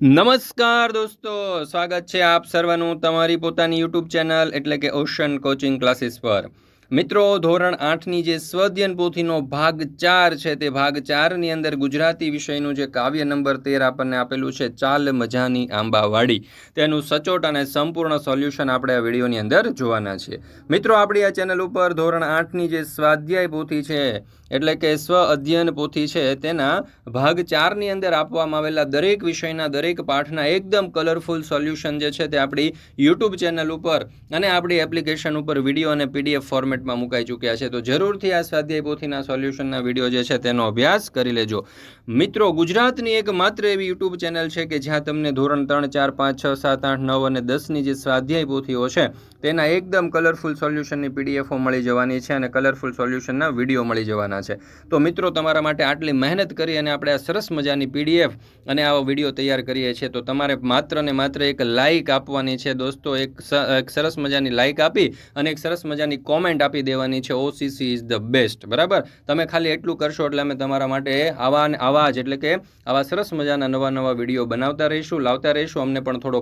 નમસ્કાર દોસ્તો, સ્વાગત છે આપ સર્વનું તમારી પોતાની યુટ્યુબ ચેનલ એટલે કે ઓશન કોચિંગ ક્લાસીસ પર. મિત્રો, ધોરણ આઠની જે સ્વધ્યન પોથીનો ભાગ ચાર છે તે ભાગ ચારની અંદર ગુજરાતી વિષયનું જે કાવ્ય નંબર તેર આપણને આપેલું છે, ચાલ મજાની આંબાવાડી. તેનું સચોટ અને સંપૂર્ણ સોલ્યુશન આપણે આ વિડીયોની અંદર જોવાના છીએ મિત્રો, આપણી આ ચેનલ ઉપર ધોરણ આઠની જે સ્વાધ્યાય પોથી છે એટલે કે સ્વ અધ્યયન પોથી છે તેના ભાગ ચારની અંદર આપવામાં આવેલા દરેક વિષયના દરેક પાઠના એકદમ કલરફુલ સોલ્યુશન જે છે તે આપણી યુટ્યુબ ચેનલ ઉપર અને આપણી એપ્લિકેશન ઉપર વીડિયો અને પીડીએફ ફોર્મેટમાં મુકાઈ ચૂક્યા છે. તો જરૂરથી આ સ્વાધ્યાય પોથીના સોલ્યુશનના વીડિયો જે છે તેનો અભ્યાસ કરી લેજો. મિત્રો, ગુજરાતની એક માત્ર એવી યુટ્યુબ ચેનલ છે કે જ્યાં તમને ધોરણ ત્રણ, ચાર, પાંચ, છ, સાત, આઠ, નવ અને દસની જે સ્વાધ્યાય પોથીઓ છે તેના એકદમ કલરફુલ સોલ્યુશનની પીડીએફો મળી જવાની છે અને કલરફુલ સોલ્યુશનના વીડિયો મળી જવાના છે. તો મિત્રો, તમારા માટે આટલી મહેનત કરી અને આપણે આ સરસ મજાની પીડીએફ અને આવો વીડિયો તૈયાર કરીએ છીએ, તો તમારે માત્ર ને માત્ર એક લાઇક આપવાની છે દોસ્તો. એક સરસ મજાની લાઇક આપી અને એક સરસ મજાની કોમેન્ટ આપી દેવાની છે. ઓસીસી ઇઝ ધ બેસ્ટ બરાબર? તમે ખાલી એટલું કરશો એટલે અમે તમારા માટે આવા આવા જ એટલે કે આવા સરસ મજાના નવા નવા વીડિયો બનાવતા રહીશું, લાવતા રહીશું. અમને પણ થોડો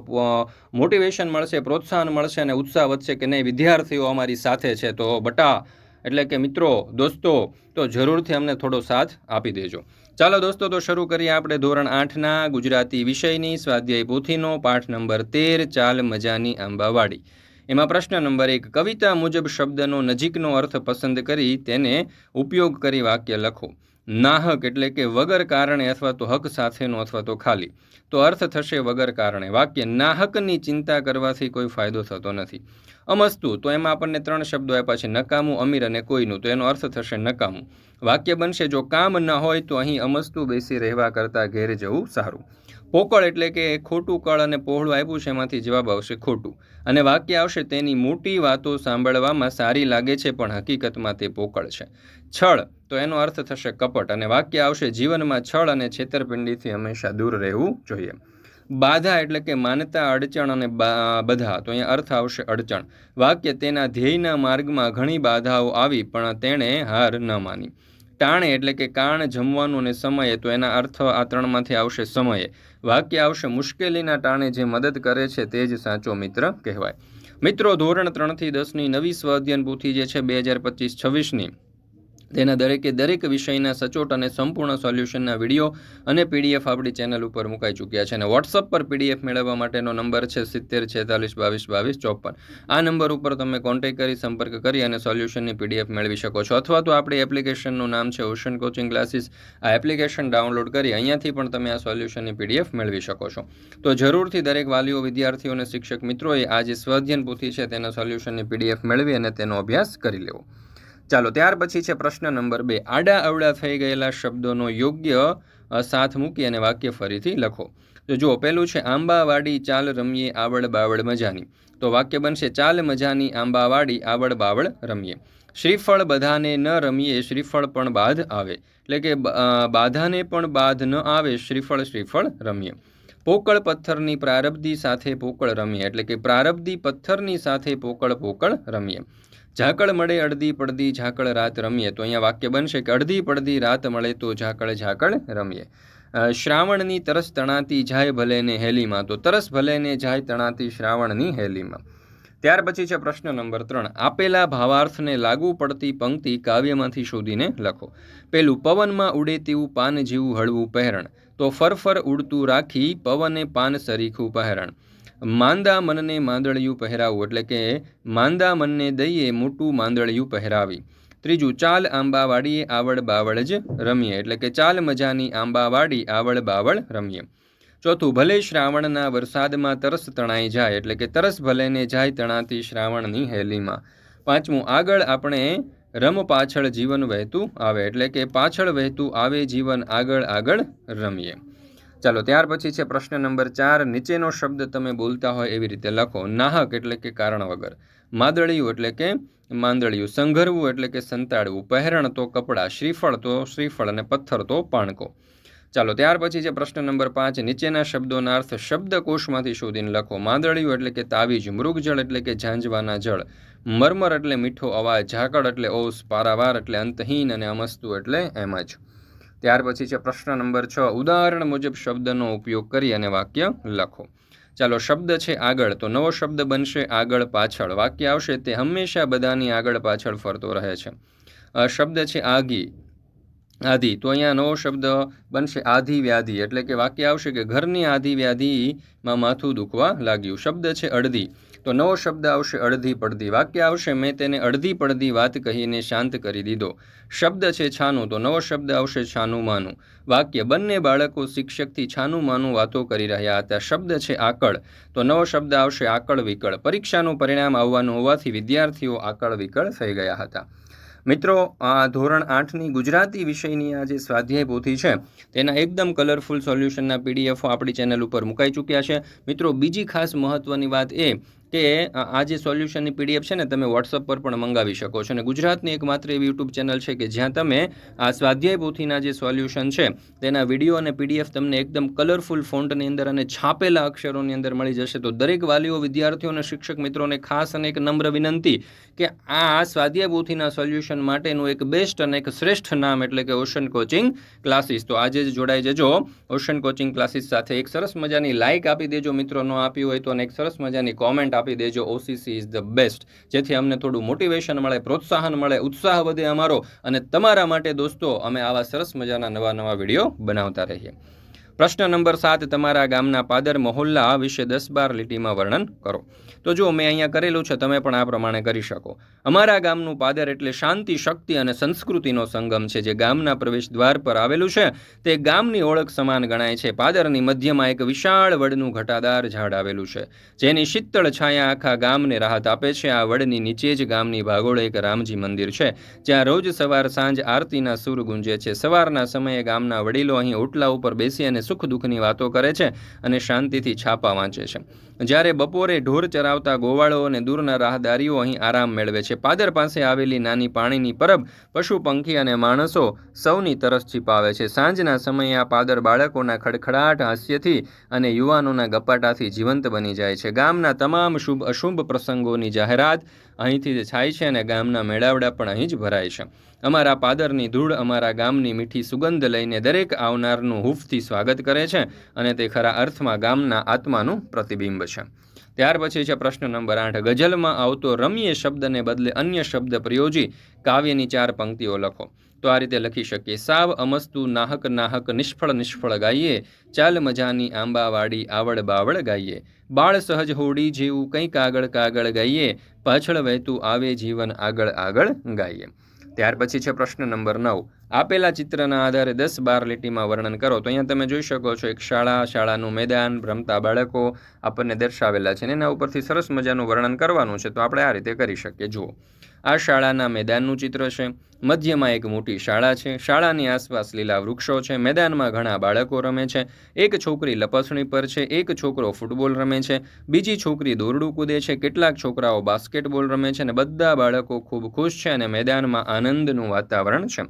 મોટિવેશન મળશે, પ્રોત્સાહન મળશે અને ઉત્સાહ વધશે કે નહીં? વિદ્યાર્થીઓ અમારી સાથે છે. તો બટા એટલે કે મિત્રો, દોસ્તો, તો જરૂરથી અમને થોડો સાથ આપી દેજો. ચાલો દોસ્તો, તો શરૂ કરીએ આપણે ધોરણ આઠના ગુજરાતી વિષયની સ્વાધ્યાય પોથીનો, પાઠ નંબર તેર, ચાલ મજાની આંબાવાડી. એમાં પ્રશ્ન નંબર એક, કવિતા મુજબ શબ્દનો નજીકનો અર્થ પસંદ કરી તેને ઉપયોગ કરી વાક્ય લખો. નાહક એટલે કે વગર કારણે અથવા તો હક સાથેનો અથવા તો ખાલી. તો અર્થ થશે વગર કારણે. વાક્ય નાહકની ચિંતા કરવાથી કોઈ ફાયદો થતો નથી. અમસ્તુ, તો એમાં આપણને ત્રણ શબ્દો આપ્યા છે, નકામું, અમીર અને કોઈનું. તો એનો અર્થ થશે નકામું. વાક્ય બનશે જો કામ ન હોય તો અહીં અમસ્તુ બેસી રહેવા કરતાં ઘેર જવું સારું. પોકળ એટલે કે ખોટું કળ અને પહોળું આપ્યું છે, એમાંથી જવાબ આવશે ખોટું. અને વાક્ય આવશે તેની મોટી વાતો સાંભળવામાં સારી લાગે છે, પણ હકીકતમાં તે પોકળ છે. છળ, તો એનો અર્થ થશે કપટ. અને વાક્ય આવશે જીવનમાં છળ અને છેતરપિંડીથી હંમેશા દૂર રહેવું જોઈએ. બાધા એટલે કે માનતા, અડચણ અને બધા. તો અહીંયા અર્થ આવશે અડચણ. વાક્ય તેના ધ્યેયના માર્ગમાં ઘણી બાધાઓ આવી, પણ તેણે હાર ન માની. ટાણે એટલે કે કાણ જમવાનું અને સમયે, તો એના અર્થ આ ત્રણમાંથી આવશે સમયે. વાક્ય આવશે, મુશ્કેલીના ટાણે જે મદદ કરે છે તે જ સાચો મિત્ર કહેવાય. મિત્રો, ધોરણ ત્રણથી દસની નવી સ્વ અધ્યયન પૂથી જે છે, બે હજાર પચીસ છવ્વીસની. તેના દરેકે દરેક વિષયના સચોટ અને સંપૂર્ણ સોલ્યુશનના વીડિયો અને પીડીએફ આપણી ચેનલ ઉપર મુકાઈ ચૂક્યા છે અને વોટ્સઅપ પર પીડીએફ મેળવવા માટેનો નંબર છે સિત્તેર છેતાલીસ બાવીસ બાવીસ ચોપન. આ નંબર ઉપર તમે કોન્ટેક્ટ કરી, સંપર્ક કરી અને સોલ્યુશનની પીડીએફ મેળવી શકો છો. અથવા તો આપણી એપ્લિકેશનનું નામ છે ઓશન કોચિંગ ક્લાસીસ આ એપ્લિકેશન ડાઉનલોડ કરી અહીંયાથી પણ તમે આ સોલ્યુશનની પીડીએફ મેળવી શકો છો. તો જરૂરથી દરેક વાલીઓ, વિદ્યાર્થીઓ અને શિક્ષક મિત્રોએ આ જે સ્વાધ્યન પૂથી છે તેના સોલ્યુશનની પીડીએફ મેળવી અને તેનો અભ્યાસ કરી લેવો. ચાલો, ત્યાર પછી છે પ્રશ્ન નંબર બે. આડા અવડા થઈ ગયેલા શબ્દોનો યોગ્ય સાથ મૂકી અને વાક્ય ફરીથી લખો. તો જુઓ, પહેલું છે, આંબાવાડી ચાલ રમીએ આવડ બાવડ મજાની. તો વાક્ય બનશે, ચાલ મજાની, આંબાવાડી આવડ બાવડ રમીએ. શ્રીફળ બધાને ન રમીએ, શ્રીફળ પણ બાધ આવે. એટલે કે બાધાને પણ બાધ ન આવે, શ્રીફળ શ્રીફળ રમીએ. પોકળ પથ્થરની પ્રારબ્ધી સાથે પોકળ રમીએ. એટલે કે પ્રારબ્ધી પથ્થરની સાથે પોકળ પોકળ રમીએ. ઝાકળ મળે, અડધી પડધી ઝાકળ રાત રમીએ. તો અહીંયા વાક્ય બનશે કે અડધી પડધી રાત મળે તો ઝાકળ ઝાકળ રમીએ. શ્રાવણની તરસ તણાતી જાય ભલે ને હેલીમાં. તો તરસ ભલે ને જાય તણાતી શ્રાવણની હેલીમાં. ત્યાર પછી છે પ્રશ્ન નંબર ત્રણ. આપેલા ભાવાર્થને લાગુ પડતી પંક્તિ કાવ્યમાંથી શોધીને લખો. પેલું, પવનમાં ઉડે તેવું પાન જેવું હળવું પહેરણ. તો ફરફર ઉડતું રાખી પવને પાન સરીખું પહેરણ. માંદા મનને માંદળિયું પહેરાવું એટલે કે માંદા મનને દઈએ મોટું માંદળિયું પહેરાવી. ત્રીજું, ચાલ આંબાવાડીએ આવડ બાવળ જ રમીએ એટલે કે ચાલ મજાની આંબાવાડી આવડ બાવળ રમીએ. ચોથું, ભલે શ્રાવણના વરસાદમાં તરસ તણાઈ જાય એટલે કે તરસ ભલેને જાય તણાતી શ્રાવણની હેલીમાં. પાંચમું, આગળ આપણે રમ પાછળ જીવન વહેતું આવે એટલે કે પાછળ વહેતું આવે જીવન આગળ આગળ રમીએ. ચાલો, ત્યાર પછી છે પ્રશ્ન નંબર ચાર. નીચેનો શબ્દ તમે બોલતા હોય એવી રીતે લખો. નાહક એટલે કે કારણ વગર. માદળિયું એટલે કે માંદળિયું. સંઘરવું એટલે કે સંતાડવું. પહેરણ તો કપડાં. શ્રીફળ તો શ્રીફળ અને પથ્થર તો પાણકો. ચાલો, ત્યાર પછી છે પ્રશ્ન નંબર પાંચ. નીચેના શબ્દોના અર્થ શબ્દકોશમાંથી શોધીને લખો. માંદળિયું એટલે કે તાવીજ. મૃગજળ એટલે કે ઝાંઝવાના જળ. મરમર એટલે મીઠો અવાજ. ઝાકળ એટલે ઓસ પારાવાર એટલે અંતહીન અને અમસ્તુ એટલે એમ જ. ત્યાર પછી છે પ્રશ્ન નંબર છ. ઉદાહરણ મુજબ શબ્દનો ઉપયોગ કરી અને વાક્ય લખો. ચાલો, શબ્દ છે આગળ. તો નવો શબ્દ બનશે આગળ પાછળ. વાક્ય આવશે તે હંમેશા બધાની આગળ પાછળ ફરતો રહે છે. શબ્દ છે આગી આધિ. તો અહીંયા નવો શબ્દ બનશે આધિ વ્યાધિ. એટલે કે વાક્ય આવશે કે ઘરની આધિ વ્યાધિમાં માથું દુખવા લાગ્યું. શબ્દ છે અડધી. તો નવો શબ્દ આવશે, અડધી પડધી વાક્ય આવશે. મેં તેને અડધી પડધી વાત કહીને શાંત કરી દીધો. શબ્દ છે છાનું, તો નવો શબ્દ આવશે છાનું માનું. વાક્ય બંને બાળકો શિક્ષકથી છાનું માનું વાતો કરી રહ્યા હતા. શબ્દ છે આકળ, તો નવો શબ્દ આવશે આકળ વિકળ. પરીક્ષાનું પરિણામ આવવાનું હોવાથી વિદ્યાર્થીઓ આકળ વિકળ થઈ ગયા હતા. મિત્રો, આ ધોરણ આઠની ગુજરાતી વિષયની આ જે સ્વાધ્યાય પોથી છે, તેના એકદમ કલરફુલ સોલ્યુશનના પીડીએફો આપણી ચેનલ ઉપર મુકાઈ ચૂક્યા છે. મિત્રો, બીજી ખાસ મહત્ત્વની વાત એ કે આ જે સોલ્યુશનની પીડીએફ છે ને તમે વોટ્સઅપ પર પણ મંગાવી શકો છો. અને ગુજરાતની એકમાત્ર એવી યુટ્યુબ ચેનલ છે કે જ્યાં તમે આ સ્વાધ્યાય પોથીના જે સોલ્યુશન છે, તેના વીડિયો અને પીડીએફ તમને એકદમ કલરફુલ ફોન્ટની અંદર અને છાપેલા અક્ષરોની અંદર મળી જશે. તો દરેક વાલીઓ, વિદ્યાર્થીઓ અને શિક્ષક મિત્રોને ખાસ અને એક નમ્ર વિનંતી કે આ સ્વાધ્યાય પોથીના સોલ્યુશન માટેનું એક બેસ્ટ અને એક શ્રેષ્ઠ નામ એટલે કે ઓશન કોચિંગ ક્લાસીસ. તો આજે જ જોડાઈ જજો. ઓશન કોચિંગ ક્લાસીસ સાથે એક સરસ મજાની લાઇક આપી દેજો મિત્રો. ન આપી હોય તો અને એક સરસ મજાની કોમેન્ટ આપી દેજો. ઓસીસી ઇઝ ધ બેસ્ટ જેથી અમને થોડું મોટિવેશન મળે, પ્રોત્સાહન મળે, ઉત્સાહ વધે અમારો. અને તમારા માટે, દોસ્તો, અમે આવા સરસ મજાના નવા નવા વીડિયો બનાવતા રહીએ. પ્રશ્ન નંબર સાત, તમારા ગામના પાદર મહોલ્લા વિશે દસ બાર લીટીમાં વર્ણન કરો. તો જો મેં અહીંયા કરેલું છે, તમે પણ આ પ્રમાણે કરી શકો. અમારા ગામનું પાદર એટલે શાંતિ, શક્તિ અને સંસ્કૃતિનો સંગમ છે, જે ગામના પ્રવેશ દ્વાર પર આવેલું છે. તે ગામની ઓળખ સમાન ગણાય છે. પાદરની મધ્યમાં એક વિશાળ વડનું ઘટાદાર ઝાડ આવેલું છે. જેની શીતળ છાયા આખા ગામને રાહત આપે છે. આ વડની નીચે જ ગામની ભાગોળે એક રામજી મંદિર છે, જ્યાં રોજ સવાર સાંજ આરતીના સૂર ગુંજે છે. સવારના સમયે ગામના વડીલો અહીં ઓટલા ઉપર બેસી અને સુખ દુઃખની વાતો કરે છે અને શાંતિથી છાપા વાંચે છે. જ્યારે બપોરે ઢોર ચરાવતા ગોવાળો અને દૂરના રાહદારીઓ અહીં આરામ મેળવે છે. પાદર પાસે આવેલી નાની પાણીની પરબ પશુ, પંખી અને માણસો સૌની તરસ છીપાવે છે. સાંજના સમયે આ પાદર બાળકોના ખડખડાટ હાસ્યથી અને યુવાનોના ગપાટાથી જીવંત બની જાય છે. ગામના તમામ શુભ અશુભ પ્રસંગોની જાહેરાત અહીંથી જ થાય છે અને ગામના મેળાવડા પણ અહીં જ ભરાય છે. અમારા પાદરની ધૂળ અમારા ગામની મીઠી સુગંધ લઈને દરેક આવનારનું હૂફથી સ્વાગત કરે છે અને તે ખરા અર્થમાં ગામના આત્માનું પ્રતિબિંબ છે. ત્યાર પછી છે પ્રશ્ન નંબર આઠ. ગઝલમાં આવતો રમ્ય શબ્દને બદલે અન્ય શબ્દ પ્રયોજી કાવ્યની ચાર પંક્તિઓ લખો. તો આ રીતે લખી શકીએ. સાવ અમસ્તુ નાહક નાહક નિષ્ફળ નિષ્ફળ ગાઈએ. ચાલ મજાની આંબાવાડી આવડ બાવળ ગાઈએ. બાળ સહજ હોડી જેવું કંઈક આગળ કાગળ ગાઈએ. પાછળ વહેતું આવે જીવન આગળ આગળ ગાઈએ. ત્યાર પછી છે પ્રશ્ન નંબર નવ. આપેલા ચિત્રના આધારે દસ બાર લીટીમાં વર્ણન કરો. તો અહીંયા તમે જોઈ શકો છો એક શાળા, શાળાનું મેદાન, રમતા બાળકો આપણને દર્શાવેલા છે અને એના ઉપરથી સરસ મજાનું વર્ણન કરવાનું છે. તો આપણે આ રીતે કરી શકીએ. જુઓ. આ શાળાના મેદાનનું ચિત્ર છે. મધ્યમાં એક મોટી શાળા છે. શાળાની આસપાસ લીલા વૃક્ષો છે. મેદાનમાં ઘણા બાળકો રમે છે. એક છોકરી લપસણી પર છે. એક છોકરો ફૂટબોલ રમે છે. બીજી છોકરી દોરડું કૂદે છે. કેટલાક છોકરાઓ બાસ્કેટબોલ રમે છે અને બધા બાળકો ખૂબ ખુશ છે અને મેદાનમાં આનંદનું વાતાવરણ છે.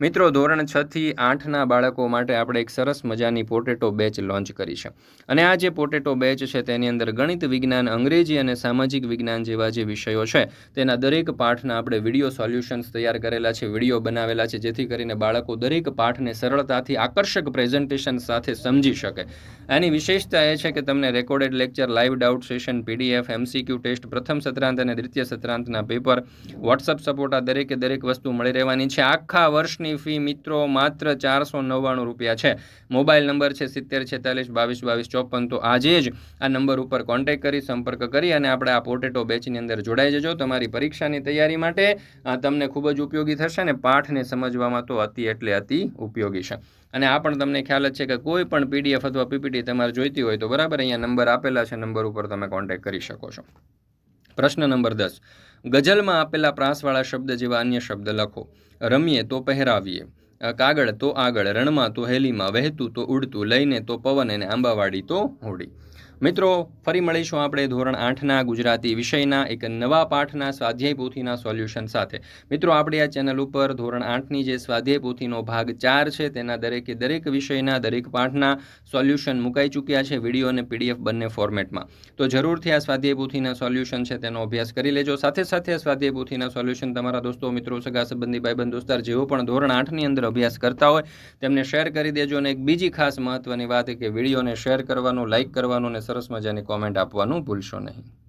મિત્રો, ધોરણ છ થી આઠના બાળકો માટે આપણે એક સરસ મજાની પોટેટો બેચ લોન્ચ કરી છે. અને આ જે પોટેટો બેચ છે, તેની અંદર ગણિત વિજ્ઞાન, અંગ્રેજી અને સામાજિક વિજ્ઞાન જેવા જે વિષયો છે, તેના દરેક પાઠના આપણે વીડિયો સોલ્યુશન્સ તૈયાર કરેલા છે, વીડિયો બનાવેલા છે, જેથી કરીને બાળકો દરેક પાઠને સરળતાથી આકર્ષક પ્રેઝન્ટેશન સાથે સમજી શકે. આની વિશેષતા એ છે કે તમને recorded lecture live doubt session PDF MCQ test પ્રથમ સત્રાંત અને દ્વિતીય સત્રાંતના પેપર વોટ્સઅપ સપોર્ટ આ દરેકે દરેક વસ્તુ મળી રહેવાની છે. આખા વર્ષની ફી મિત્રો માત્ર ચારસો નવ્વાણું રૂપિયા છે. મોબાઈલ નંબર છે સિત્તેર, છેતાલીસ, બાવીસ બાવીસ, ચોપન. તો આજે જ આ નંબર ઉપર કોન્ટેક્ટ કરી, સંપર્ક કરી અને આપણે આ પોટેટો બેચની અંદર જોડાઈ જજો. તમારી પરીક્ષાની તૈયારી માટે તમને ખૂબ જ ઉપયોગી થશે અને પાઠને સમજવામાં તો અતિ એટલે અતિ ઉપયોગી છે. અને આ પણ તમને ખ્યાલ જ છે કે કોઈ પણ પીડીએફ અથવા પીપીટી તમારે જોઈતી હોય તો બરાબર અહીંયા નંબર આપેલા છે. નંબર ઉપર તમે કોન્ટેક્ટ કરી શકો છો. પ્રશ્ન નંબર દસ. ગઝલમાં આપેલા પ્રાસવાળા શબ્દ જેવા અન્ય શબ્દ લખો. રમીએ તો પહેરાવીએ. કાગળ તો આગળ, રણમાં તો હેલીમાં વહેતું તો ઉડતું, લઈને તો પવન અને આંબાવાડી તો હોડી મિત્રો, ફરી મળીશું આપણે ધોરણ આઠના ગુજરાતી વિષયના એક નવા પાઠના સ્વાધ્યાય પોથીના સોલ્યુશન સાથે. મિત્રો, આપણે આ ચેનલ ઉપર ધોરણ આઠની જે સ્વાધ્યાય પોથીનો ભાગ ચાર છે, તેના દરેકે દરેક વિષયના, દરેક પાઠના સોલ્યુશન મુકાઈ ચૂક્યા છે, વીડિયો અને પીડીએફ બંને ફોર્મેટમાં. તો જરૂરથી આ સ્વાધ્યાય પોથીના સોલ્યુશન છે, તેનો અભ્યાસ કરી લેજો. સાથે સાથે આ સ્વાધ્યાય પોથીના સોલ્યુશન તમારા દોસ્તો, મિત્રો, સગા સંબંધી, ભાઈબંધ, દોસ્તાર જેઓ પણ ધોરણ આઠની અંદર અભ્યાસ કરતા હોય, તેમને શેર કરી દેજો. અને એક બીજી ખાસ મહત્વની વાત કે વિડીયોને શેર કરવાનું લાઇક કરવાનું અને સરસ મજાની કોમેન્ટ આપવાનું ભૂલશો નહીં.